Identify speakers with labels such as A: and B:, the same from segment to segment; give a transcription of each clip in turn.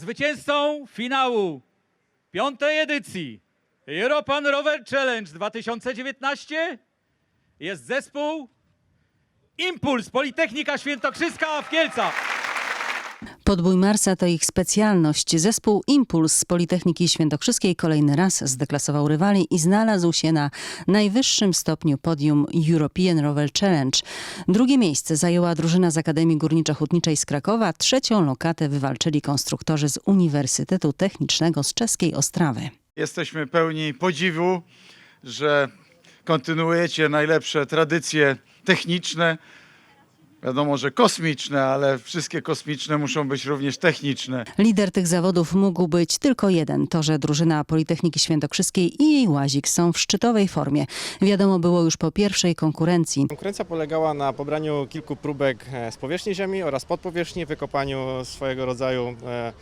A: Zwycięzcą finału piątej edycji European Rover Challenge 2019 jest zespół Impuls Politechnika Świętokrzyska w Kielcach.
B: Podbój Marsa to ich specjalność. Zespół Impuls z Politechniki Świętokrzyskiej kolejny raz zdeklasował rywali i znalazł się na najwyższym stopniu podium European Rover Challenge. Drugie miejsce zajęła drużyna z Akademii Górniczo-Hutniczej z Krakowa. Trzecią lokatę wywalczyli konstruktorzy z Uniwersytetu Technicznego z czeskiej Ostrawy.
C: Jesteśmy pełni podziwu, że kontynuujecie najlepsze tradycje techniczne. Wiadomo, że kosmiczne, ale wszystkie kosmiczne muszą być również techniczne.
B: Lider tych zawodów mógł być tylko jeden. To, że drużyna Politechniki Świętokrzyskiej i jej łazik są w szczytowej formie. Wiadomo było już po pierwszej konkurencji.
D: Konkurencja polegała na pobraniu kilku próbek e, z powierzchni Ziemi oraz podpowierzchni, wykopaniu swojego rodzaju e,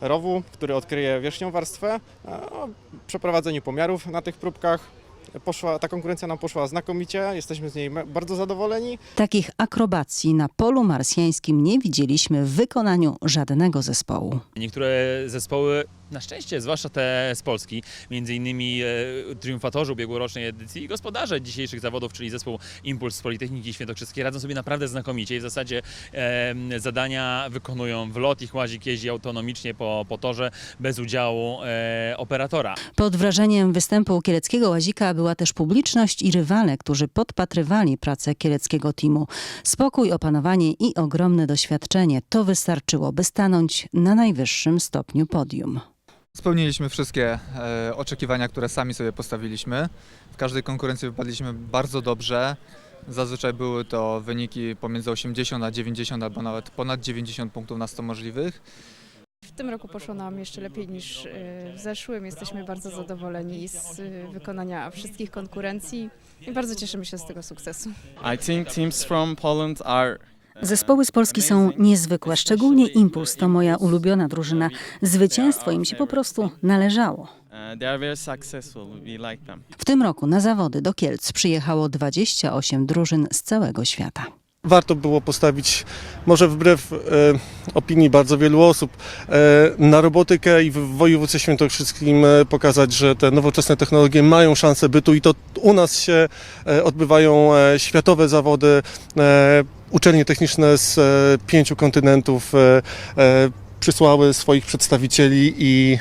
D: rowu, który odkryje wierzchnią warstwę, o przeprowadzeniu pomiarów na tych próbkach. Poszła, ta konkurencja nam poszła znakomicie, jesteśmy z niej bardzo zadowoleni.
B: Takich akrobacji na polu marsjańskim nie widzieliśmy w wykonaniu żadnego zespołu.
E: Niektóre zespoły, na szczęście, zwłaszcza te z Polski, między innymi e, triumfatorzy ubiegłorocznej edycji i gospodarze dzisiejszych zawodów, czyli zespół Impuls z Politechniki Świętokrzyskiej, radzą sobie naprawdę znakomicie i w zasadzie e, zadania wykonują w lot. Ich łazik jeździ autonomicznie po, po torze bez udziału e, operatora.
B: Pod wrażeniem występu kieleckiego łazika była też publiczność i rywale, którzy podpatrywali pracę kieleckiego teamu. Spokój, opanowanie i ogromne doświadczenie to wystarczyło, by stanąć na najwyższym stopniu podium.
F: Spełniliśmy wszystkie e, oczekiwania, które sami sobie postawiliśmy. W każdej konkurencji wypadliśmy bardzo dobrze. Zazwyczaj były to wyniki pomiędzy 80 a 90 albo nawet ponad 90 punktów na 100 możliwych.
G: W tym roku poszło nam jeszcze lepiej niż y, w zeszłym. Jesteśmy bardzo zadowoleni z y, wykonania wszystkich konkurencji i bardzo cieszymy się z tego sukcesu.
H: I think teams from Poland are
B: Zespoły z Polski są niezwykłe, szczególnie Impuls to moja ulubiona drużyna. Zwycięstwo im się po prostu należało. W tym roku na zawody do Kielc przyjechało 28 drużyn z całego świata.
I: Warto było postawić, może wbrew e, opinii bardzo wielu osób, e, na robotykę i w województwie świętokrzyskim e, pokazać, że te nowoczesne technologie mają szansę bytu i to u nas się e, odbywają e, światowe zawody, e, uczelnie techniczne z e, pięciu kontynentów e, e, przysłały swoich przedstawicieli i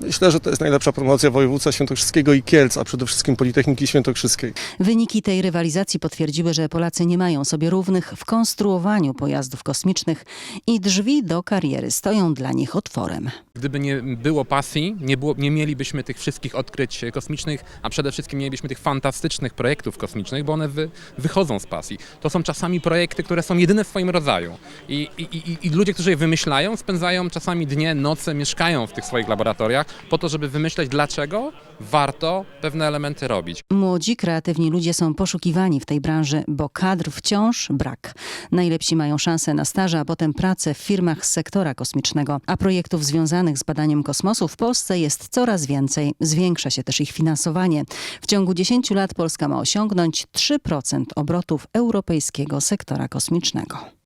I: myślę, że to jest najlepsza promocja województwa świętokrzyskiego i Kielc, a przede wszystkim Politechniki Świętokrzyskiej.
B: Wyniki tej rywalizacji potwierdziły, że Polacy nie mają sobie równych w konstruowaniu pojazdów kosmicznych i drzwi do kariery stoją dla nich otworem.
J: Gdyby nie było pasji, nie, było, nie mielibyśmy tych wszystkich odkryć kosmicznych, a przede wszystkim nie mielibyśmy tych fantastycznych projektów kosmicznych, bo one wy, wychodzą z pasji. To są czasami projekty, które są jedyne w swoim rodzaju. I, i, i, I ludzie, którzy je wymyślają, spędzają czasami dnie, noce, mieszkają w tych swoich laboratoriach po to, żeby wymyśleć, dlaczego warto pewne elementy robić.
B: Młodzi, kreatywni ludzie są poszukiwani w tej branży, bo kadr wciąż brak. Najlepsi mają szansę na staże, a potem pracę w firmach z sektora kosmicznego. A projektów związanych z badaniem kosmosu w Polsce jest coraz więcej. Zwiększa się też ich finansowanie. W ciągu 10 lat Polska ma osiągnąć 3% obrotów europejskiego sektora kosmicznego.